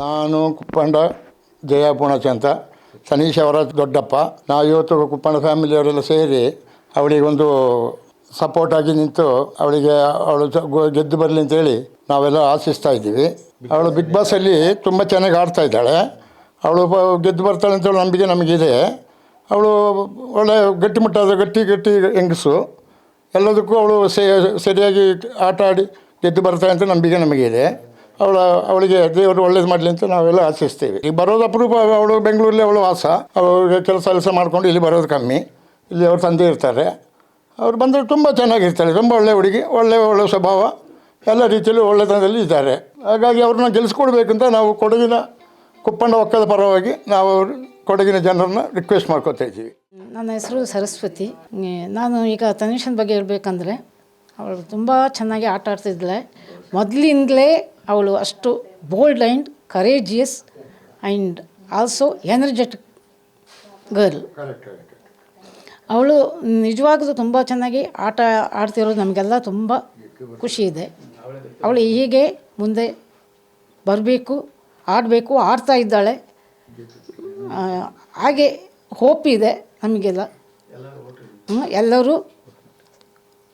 ನಾನು ಕುಪ್ಪಂಡ ಜಯ ಪುಣಚ ಅಂತ. ಸನೀಶ್ ಅವರ ದೊಡ್ಡಪ್ಪ. ನಾವು ಇವತ್ತು ಕುಪ್ಪಂಡ ಫ್ಯಾಮಿಲಿಯವರೆಲ್ಲ ಸೇರಿ ಅವಳಿಗೆ ಒಂದು ಸಪೋರ್ಟ್ ಆಗಿ ನಿಂತು ಅವಳಿಗೆ ಅವಳು ಗೆದ್ದು ಬರಲಿ ಅಂತೇಳಿ ನಾವೆಲ್ಲ ಆಶಿಸ್ತಾ ಇದ್ದೀವಿ. ಅವಳು ಬಿಗ್ ಬಾಸಲ್ಲಿ ತುಂಬ ಚೆನ್ನಾಗಿ ಆಡ್ತಾ ಇದ್ದಾಳೆ. ಅವಳು ಗೆದ್ದು ಬರ್ತಾಳೆ ಅಂತೇಳಿ ನಂಬಿಕೆ ನಮಗಿದೆ. ಅವಳು ಒಳ್ಳೆ ಗಟ್ಟಿಮುಟ್ಟಾದ ಗಟ್ಟಿ ಗಟ್ಟಿ ಹೆಂಗಸು. ಎಲ್ಲದಕ್ಕೂ ಅವಳು ಸರಿಯಾಗಿ ಆಟ ಆಡಿ ಗೆದ್ದು ಬರ್ತಾಳೆ ಅಂತ ನಂಬಿಕೆ ನಮಗಿದೆ. ಅವಳ, ಅವಳಿಗೆ ದೇವರು ಒಳ್ಳೇದು ಮಾಡಲಿ ಅಂತ ನಾವೆಲ್ಲ ಆಶಿಸ್ತೀವಿ ಈಗ ಬರೋದು ಅಪರೂಪ, ಅವಳು ಬೆಂಗಳೂರಲ್ಲಿ ಅವಳು ವಾಸ. ಅವಳಿಗೆ ಕೆಲಸ ಕೆಲಸ ಮಾಡ್ಕೊಂಡು ಇಲ್ಲಿ ಬರೋದು ಕಮ್ಮಿ. ಇಲ್ಲಿ ಅವ್ರ ತಂದೆ ಇರ್ತಾರೆ. ಅವ್ರು ಬಂದರೆ ತುಂಬ ಚೆನ್ನಾಗಿರ್ತಾರೆ. ತುಂಬ ಒಳ್ಳೆ ಹುಡುಗಿ, ಒಳ್ಳೆ ಒಳ್ಳೆ ಸ್ವಭಾವ. ಎಲ್ಲ ರೀತಿಯಲ್ಲೂ ಒಳ್ಳೆತನದಲ್ಲಿ ಇದ್ದಾರೆ. ಹಾಗಾಗಿ ಅವ್ರನ್ನ ಗೆಲ್ಸ್ಕೊಡ್ಬೇಕಂತ ನಾವು ಕೊಡಗಿನ ಕುಪ್ಪಂಡ ಒಕ್ಕದ ಪರವಾಗಿ ನಾವು ಕೊಡಗಿನ ಜನರನ್ನ ರಿಕ್ವೆಸ್ಟ್ ಮಾಡ್ಕೊತಾ ಇದ್ದೀವಿ. ನನ್ನ ಹೆಸರು ಸರಸ್ವತಿ. ನಾನು ಈಗ ತನಿಷನ್ ಬಗ್ಗೆ ಹೇಳಬೇಕಂದ್ರೆ, ಅವಳು ತುಂಬ ಚೆನ್ನಾಗಿ ಆಟ ಆಡ್ತಿದ್ದಾಳೆ ಮೊದಲಿಂದಲೇ ಅವಳು ಅಷ್ಟು bold and courageous and also energetic girl ಅವಳು ನಿಜವಾಗ್ಲೂ ತುಂಬ ಚೆನ್ನಾಗಿ ಆಟ ಆಡ್ತಿರೋದು ನಮಗೆಲ್ಲ ತುಂಬ ಖುಷಿ ಇದೆ. ಅವಳು ಹೀಗೆ ಮುಂದೆ ಬರಬೇಕು ಆಡಬೇಕು ಆಡ್ತಾ ಇದ್ದಾಳೆ. ಹಾಗೆ ಹೋಪ್ ಇದೆ ನಮಗೆಲ್ಲ. ಎಲ್ಲರೂ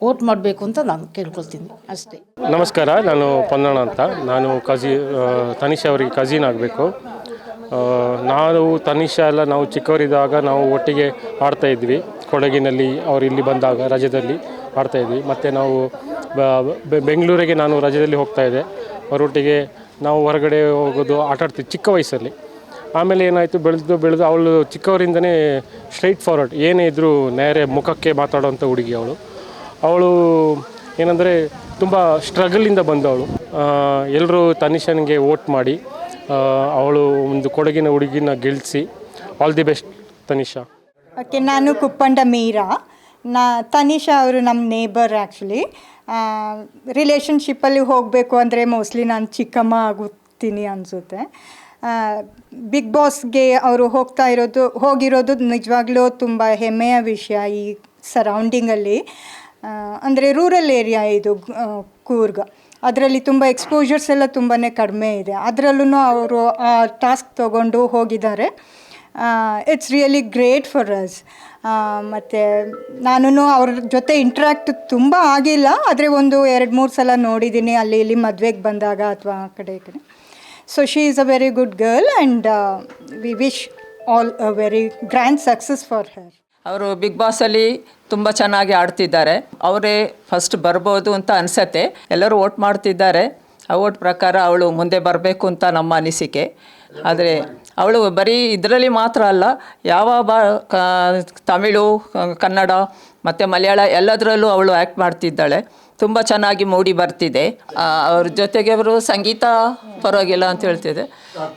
ವೋಟ್ ಮಾಡಬೇಕು ಅಂತ ನಾನು ಕೇಳ್ಕೊಳ್ತೀನಿ. ಅಷ್ಟೇ. ನಮಸ್ಕಾರ, ನಾನು ಪೊನ್ನಣ ಅಂತ. ನಾನು ಕಜಿ ತನಿಷ ತನಿಷಾ ಅವರಿಗೆ ಕಝೀನ್ ಆಗಬೇಕು. ನಾವು ತನಿಷಾ ಎಲ್ಲ ನಾವು ಚಿಕ್ಕವರಿದ್ದಾಗ ನಾವು ಒಟ್ಟಿಗೆ ಆಡ್ತಾ ಇದ್ವಿ. ಕೊಡಗಿನಲ್ಲಿ ಅವರು ಇಲ್ಲಿ ಬಂದಾಗ, ರಜದಲ್ಲಿ ಆಡ್ತಾ ಇದ್ವಿ. ಮತ್ತು ನಾವು ಬೆಂಗಳೂರಿಗೆ ನಾನು ರಜದಲ್ಲಿ ಹೋಗ್ತಾ ಇದ್ದೆ. ಅವರೊಟ್ಟಿಗೆ ನಾವು ಹೊರಗಡೆ ಹೋಗೋದು, ಆಟ ಆಡ್ತೀವಿ ಚಿಕ್ಕ ವಯಸ್ಸಲ್ಲಿ. ಆಮೇಲೆ ಏನಾಯಿತು, ಬೆಳೆದು ಬೆಳೆದು, ಅವಳು ಚಿಕ್ಕವರಿಂದನೇ ಸ್ಟ್ರೈಟ್ ಫಾರ್ವರ್ಡ್ ಏನೇ ಇದ್ದರೂ ನೇರೆ ಮುಖಕ್ಕೆ ಮಾತಾಡೋವಂಥ ಹುಡುಗಿ ಅವಳು. ಅವಳು ಏನಂದರೆ ತುಂಬ ಸ್ಟ್ರಗಲಿಂದ ಬಂದವಳು. ಎಲ್ಲರೂ ತನಿಷನ್ಗೆ ವೋಟ್ ಮಾಡಿ ಅವಳು ಒಂದು ಕೊಡಗಿನ ಹುಡುಗಿನ ಗೆಲ್ಲಿಸಿ all the best Tanisha. Okay, ನಾನು ಕುಪ್ಪಂಡ ಮೀರಾ. ನಾ, ತನಿಷಾ ಅವರು ನಮ್ಮ ನೇಬರ್ ಆ್ಯಕ್ಚುಲಿ ರಿಲೇಷನ್ಶಿಪ್ಪಲ್ಲಿ ಹೋಗಬೇಕು ಅಂದರೆ ಮೋಸ್ಟ್ಲಿ ನಾನು ಚಿಕ್ಕಮ್ಮ ಆಗುತ್ತೀನಿ ಅನಿಸುತ್ತೆ. ಬಿಗ್ ಬಾಸ್ಗೆ ಅವರು ಹೋಗ್ತಾ ಇರೋದು, ಹೋಗಿರೋದು ನಿಜವಾಗ್ಲೂ ತುಂಬ ಹೆಮ್ಮೆಯ ವಿಷಯ ಈ ಸರೌಂಡಿಂಗಲ್ಲಿ ಅಂದರೆ ರೂರಲ್ ಏರಿಯಾ ಇದು ಕೂರ್ಗ. ಅದರಲ್ಲಿ ತುಂಬ ಎಕ್ಸ್ಪೋಜರ್ಸ್ ಎಲ್ಲ ತುಂಬಾ ಕಡಿಮೆ ಇದೆ. ಅದರಲ್ಲೂ ಅವರು ಆ ಟಾಸ್ಕ್ ತಗೊಂಡು ಹೋಗಿದ್ದಾರೆ. It's really great for us ಮತ್ತು ನಾನು ಅವ್ರ ಜೊತೆ ಇಂಟ್ರ್ಯಾಕ್ಟ್ ತುಂಬ ಆಗಿಲ್ಲ. ಆದರೆ ಒಂದು ಎರಡು ಮೂರು ಸಲ ನೋಡಿದ್ದೀನಿ ಅಲ್ಲಿ ಇಲ್ಲಿ ಮದುವೆಗೆ ಬಂದಾಗ ಅಥವಾ ಆ ಕಡೆ ಈ ಕಡೆ. So she is a very good girl and we wish all a very grand success for her ಅವರು ಬಿಗ್ ಬಾಸಲ್ಲಿ ತುಂಬ ಚೆನ್ನಾಗಿ ಆಡ್ತಿದ್ದಾರೆ. ಅವರೇ ಫಸ್ಟ್ ಬರ್ಬೋದು ಅಂತ ಅನಿಸತ್ತೆ. ಎಲ್ಲರೂ ವೋಟ್ ಮಾಡ್ತಿದ್ದಾರೆ. ಆ ಓಟ್ ಪ್ರಕಾರ ಅವಳು ಮುಂದೆ ಬರಬೇಕು ಅಂತ ನಮ್ಮ ಅನಿಸಿಕೆ. ಆದರೆ ಅವಳು ಬರೀ ಇದರಲ್ಲಿ ಮಾತ್ರ ಅಲ್ಲ, ಯಾವ ಬಾ ತಮಿಳು, ಕನ್ನಡ ಮತ್ತು ಮಲಯಾಳ ಎಲ್ಲದರಲ್ಲೂ ಅವಳು ಆ್ಯಕ್ಟ್ ಮಾಡ್ತಿದ್ದಾಳೆ. ತುಂಬ ಚೆನ್ನಾಗಿ ಮೂಡಿ ಬರ್ತಿದೆ. ಅವ್ರ ಜೊತೆಗೆ ಅವರು ಸಂಗೀತ ಪರವಾಗಿಲ್ಲ ಅಂತ ಹೇಳ್ತಿದೆ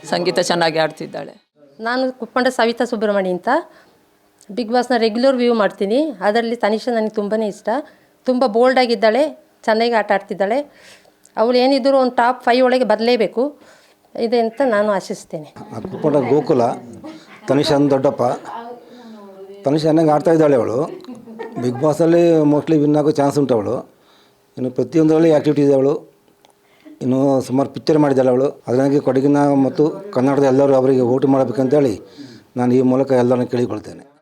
ಸಂಗೀತ ಚೆನ್ನಾಗಿ ಆಡ್ತಿದ್ದಾಳೆ. ನಾನು ಕುಪ್ಪಂಡ ಸವಿತಾ ಸುಬ್ರಹ್ಮಣ್ಯ ಅಂತ. ಬಿಗ್ ಬಾಸ್ನ ರೆಗ್ಯುಲರ್ ವ್ಯೂ ಮಾಡ್ತೀನಿ. ಅದರಲ್ಲಿ ತನಿಷಾ ನನಗೆ ತುಂಬಾ ಇಷ್ಟ. ತುಂಬ ಬೋಲ್ಡಾಗಿದ್ದಾಳೆ ಚೆನ್ನಾಗಿ ಆಟ ಆಡ್ತಿದ್ದಾಳೆ. ಅವಳು ಏನಿದ್ರು ಒಂದು ಟಾಪ್ ಫೈವ್ ಒಳಗೆ ಬರಲೇಬೇಕು. ಇದೆ ಅಂತ ನಾನು ಆಶಿಸ್ತೇನೆ. ಆ ಕುಪ್ಪಂಡ ಗೋಕುಲ. ತನಿಷನ್ ದೊಡ್ಡಪ್ಪ. ತನಿಷ್ ಚೆನ್ನಾಗಿ ಆಡ್ತಾ ಇದ್ದಾಳೆ ಅವಳು. ಬಿಗ್ ಬಾಸಲ್ಲಿ ಮೋಸ್ಟ್ಲಿ ವಿನ್ ಆಗೋ ಚಾನ್ಸ್ ಉಂಟು ಅವಳು. ಇನ್ನು ಪ್ರತಿಯೊಂದರಲ್ಲಿ ಆ್ಯಕ್ಟಿವಿಟಿ ಇದೆ ಅವಳು. ಇನ್ನು ಸುಮಾರು ಪಿಕ್ಚರ್ ಮಾಡಿದ್ದಾಳೆ ಅವಳು. ಅದರಾಗಿ ಕೊಡಗಿನ ಮತ್ತು ಕನ್ನಡದ ಎಲ್ಲರೂ ಅವರಿಗೆ ವೋಟ್ ಮಾಡಬೇಕಂತೇಳಿ ನಾನು ಈ ಮೂಲಕ ಎಲ್ಲರನ್ನು ಕೇಳಿಕೊಳ್ತೇನೆ.